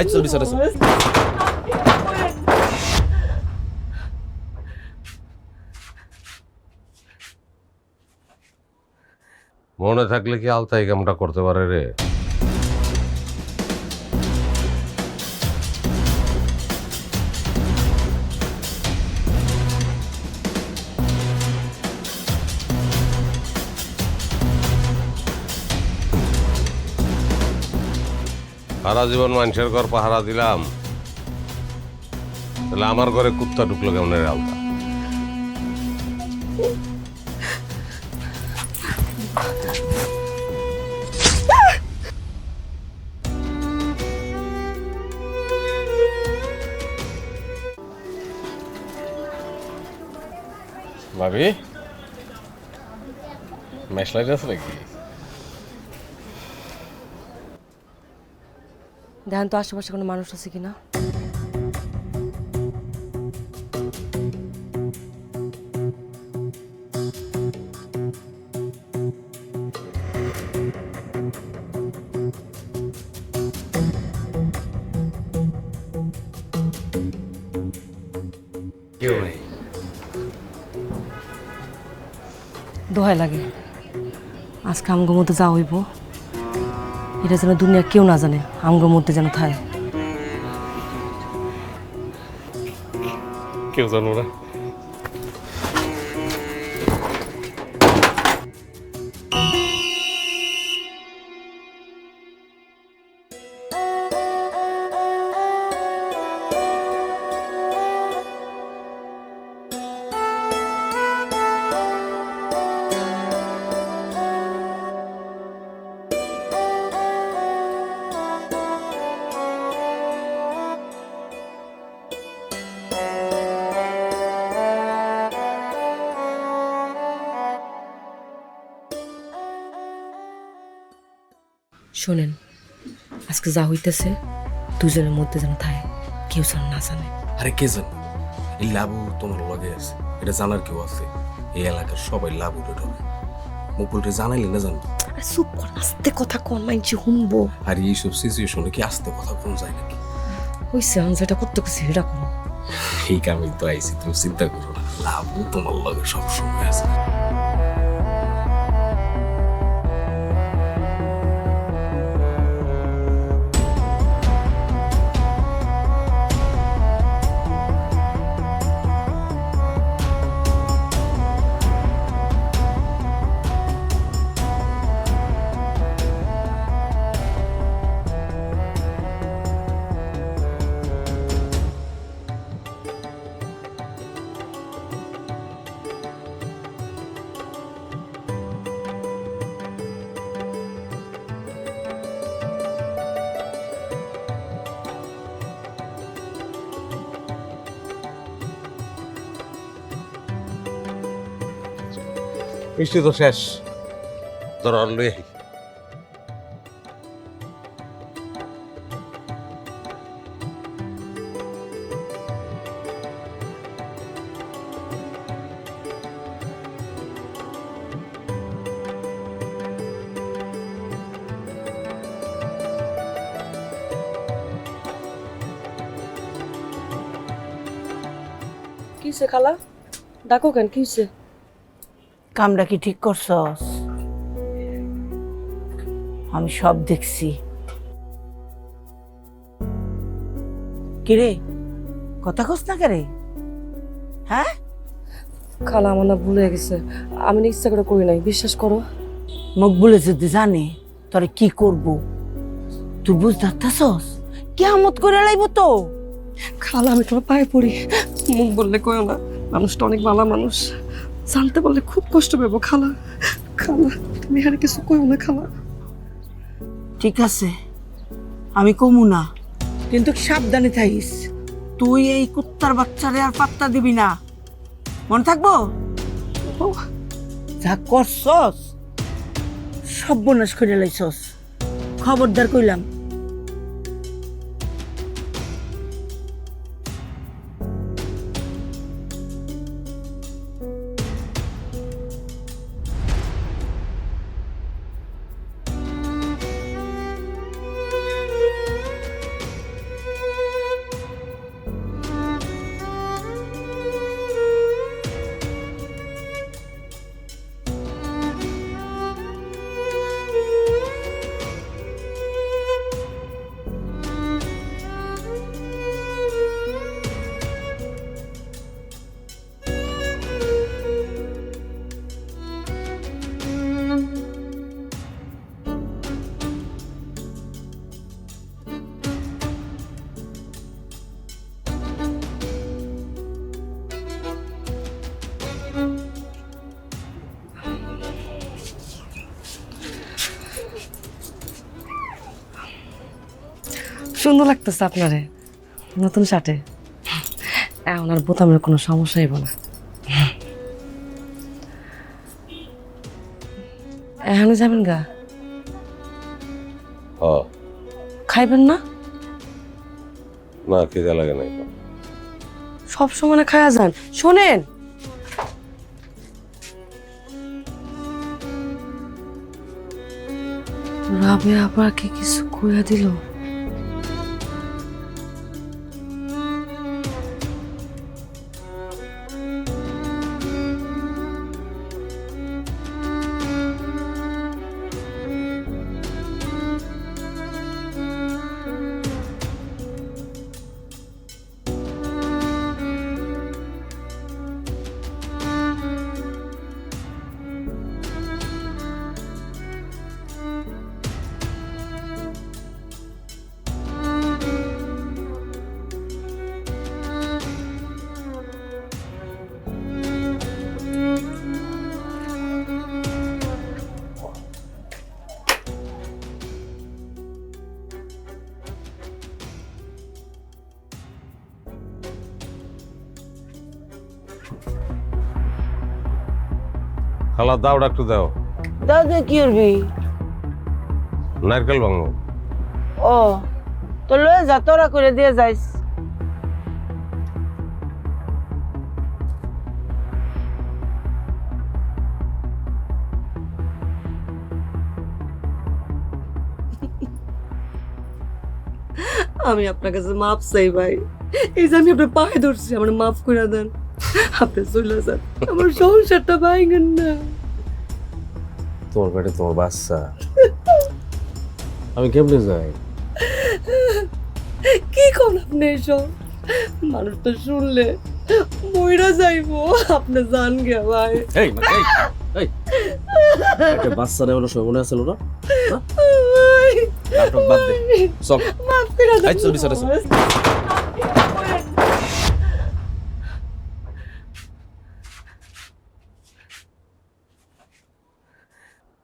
এই sorry, sorry, sorry. মনে থাকলে কি আলতাই কামটা করতে পারে রে সারা জীবন মানুষের ঘর পাহারা দিলাম। তাহলে আমার ঘরে কুত্তা ঢুকলো কেমন আলতা? ভাবি? লাইট আছে নাকি? দেখেন তো আশেপাশে কোনো মানুষ আছে কিনা? কেউ নেই দোহাই লাগে। আজকে আমগোর মধ্যে যা হইব। এটা যেন দুনিয়া কেউ না জানে আমগোর মধ্যে যেন থায়। কেউ জানো না। শোনেন আজকে যা হইতেছে দুজনের মধ্যে যেন থাকে কেউ যেন না জানে। আরে কে জানো? এই লাভু তোমার লগে আছে এটা জানার কেউ আছে? এই এলাকার সবাই লাভ উঠে ঢোকে। মুকুলটা জানাইলে না জানো আরে চুপ কর আস্তে কথা কন মাইনছি শুনব আর এইসব সিচুয়েশনে কি আসতে কথা কোন যায় নাকি? হইছে আমি যেটা করতে গেছি সেটা করো এই কামে তো আইসি তুমি চিন্তা করো না লাভু তোমার লগে সব সময় আছে। মিষ্টি তো শেষ। তোর লই আই। কি হইছে খালা? ডাকো কেন কি কামটা কি ঠিক করছস? আমি সব দেখছি। কিরে কথা কস না কেরে? হ্যাঁ? খালা আমার না ভুলে গেছে। আমি ইচ্ছা করে করি নাই বিশ্বাস করো। মুখ বলে যদি জানে তোরে কি করব? তুই বুঝতে পারতাছস? কেমত করে লাইব তো? খালা আমি তোমার পায়ে পড়ি। মুখ বললে কয়ো না মানুষটা অনেক ভালো মানুষ। জানতে পারলে খুব কষ্ট পাবো খালা। খালা তুমি আর কিছু কয়ো না খালা। ঠিক আছে আমি কমু না। কিন্তু সাবধানে থাকিস। তুই এই কুত্তার বাচ্চারে আর পাত্তা দিবি না। মনে থাকব? যা করছস সর্বনাশ করে লাইছস। খবরদার কইলাম। সুন্দর লাগতেছে আপনারে। নতুন শার্টে। এখন আর বোতামের কোনো সমস্যা হইব না। এখানে যাবেন গা? খাইবেন না? না খিদে লাগে নাই। সব সময় খায়া যান। শোনেন। রাবে আবার কি কিছু কইয়া দিল? খালা দাওটা একটু দাও। দাও দে কি করবি? নারকেল ভাঙো। ও তো লয়ে যা তোরা করে দিয়ে যাইস। আমি আপনার কাছে মাপ চাই ভাই। এই যে আমি আপনার পায়ে ধরছি আমার মাফ করে দেন। আপনি চলে যান আমার সংসারটা ভাঙেন না। তোমার পেটে তোমার বাচ্চা। আমি কেমনে যাই? কি কোন আপনি এসব? মানুষটা শুনলে মইরা যাইবো। আপনি জান গে ভাই। এই এই এই। একটা বাচ্চা নেওয়ানোর সময় মনে আছে না নাটক বাদ দে। চল। মাফ করে বিছানায় চল।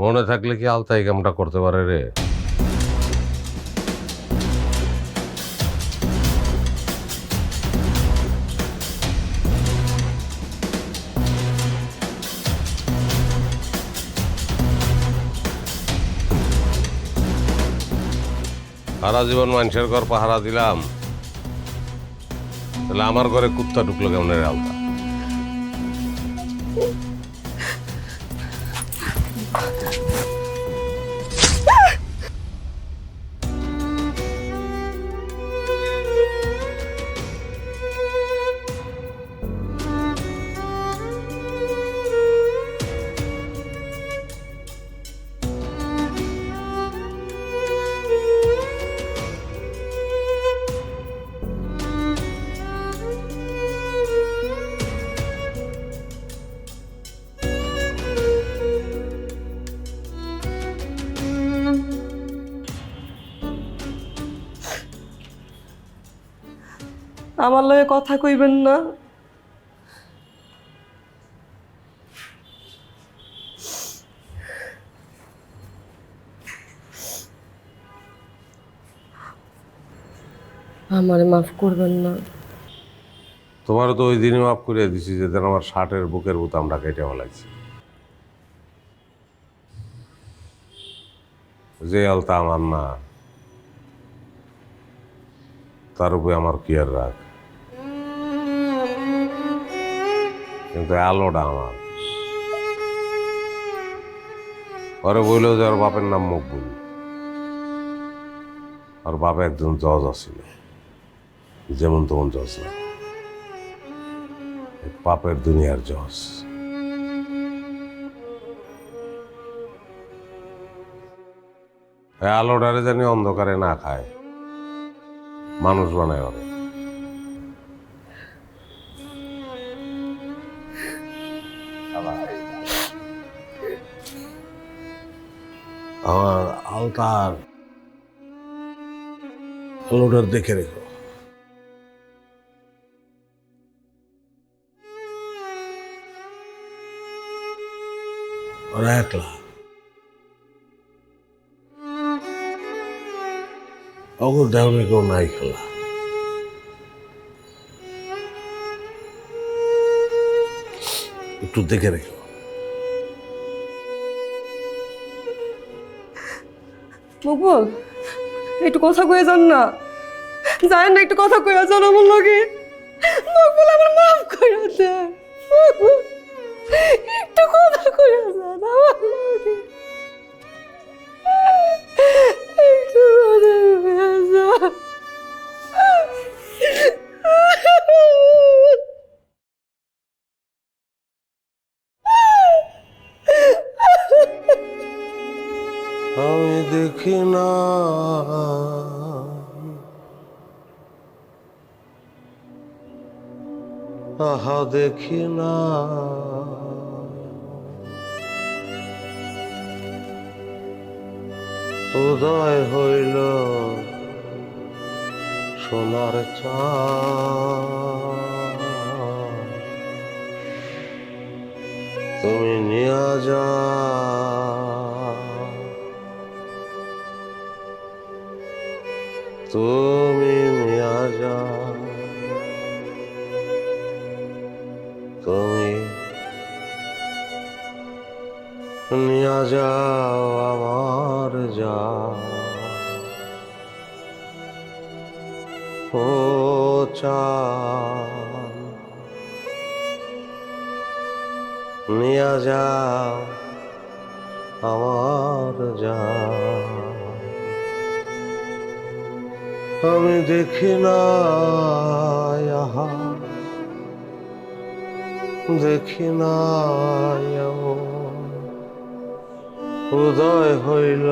মনে থাকলে কি আলতা এই কামটা করতে পারে রে? সারা জীবন মানুষের ঘর পাহারা দিলাম। তাহলে আমার ঘরে কুত্তা ঢুকলো কেমন রে আলতা? আমার লগে কথা কইবেন না। আমারে মাফ করবেন না। তোমার তো ওই দিনই মাফ করে দিছি যে যেন আমার শার্টের বুকের বোতামটা কেটে লাগছে যে আলতা আমার না, তার উপরে আমার কি আর কিন্তু আলোটা আমার। ওরে বলল যে ওর বাপের নাম মকবুল। আর বাপ একজন জজ আছিল। যেমন তেমন জজ না। পাপের দুনিয়ার জজ। আলোটারে জানি অন্ধকারে না খায়। মানুষ বানায় ওরে। আমার আলতার আলোটার দেখে রেখো। ওরা একলা। কেউ নাই খেলা। একটু দেখে রেখো। মকবুল, একটু কথা কয়ে যান না। যায় না, একটু কথা কয়ে যান আমার লগে। মকবুল, আমার মাফ করে দেন। একটু কথা কয়ে যান আমার লগে। আমি দেখি না আহা দেখি না উদয় হইল সোনার চাঁদ তুমি নিয়ে যা। তুমি যা তুমি নিয়ে যাও আমার যা। ও চাঁদ নিয়ে যাও আমার যা। আমি দেখি না দেখি না উদয় হইল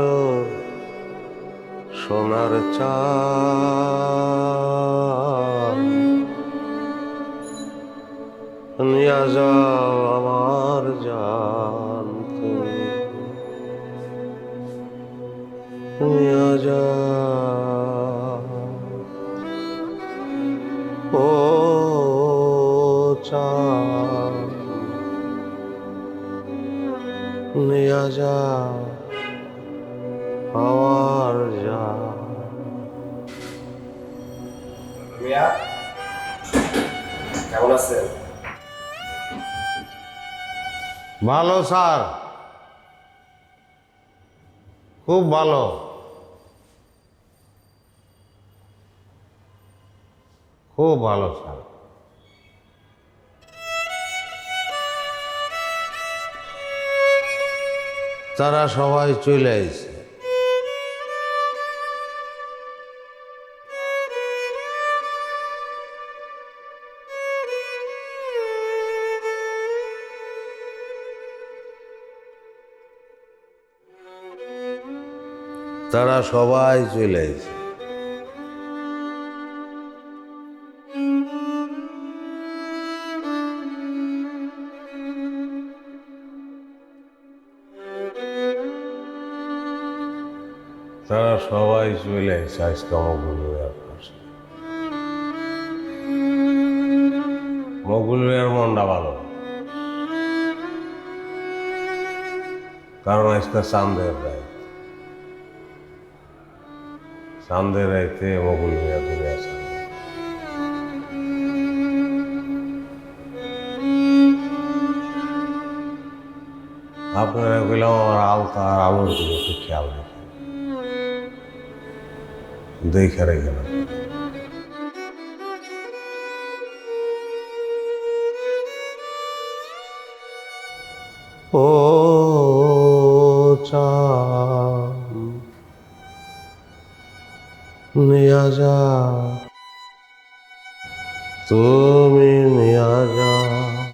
সোনার চা নিয়ে যাও আমার জান নিয়ে যাও যাও জান মিয়া কেমন আছেন? ভালো স্যার। খুব ভালো। খুব ভালো স্যার। তারা সবাই চলে আসে তারা সবাই চলে এসে তারা সবাই চলে এসে আজকে পাশে মগুল মিয়ার মনটা ভালো। কারণ আজকে চান্দের রায় চান্দের রাইতে মগুল মিয়া দুনিয়া চান আপনারা কইলাম আমার আলতা আর আলোর দিকে একটু খেয়াল রেখে দেখে রেখে না ও চা যা। তুমি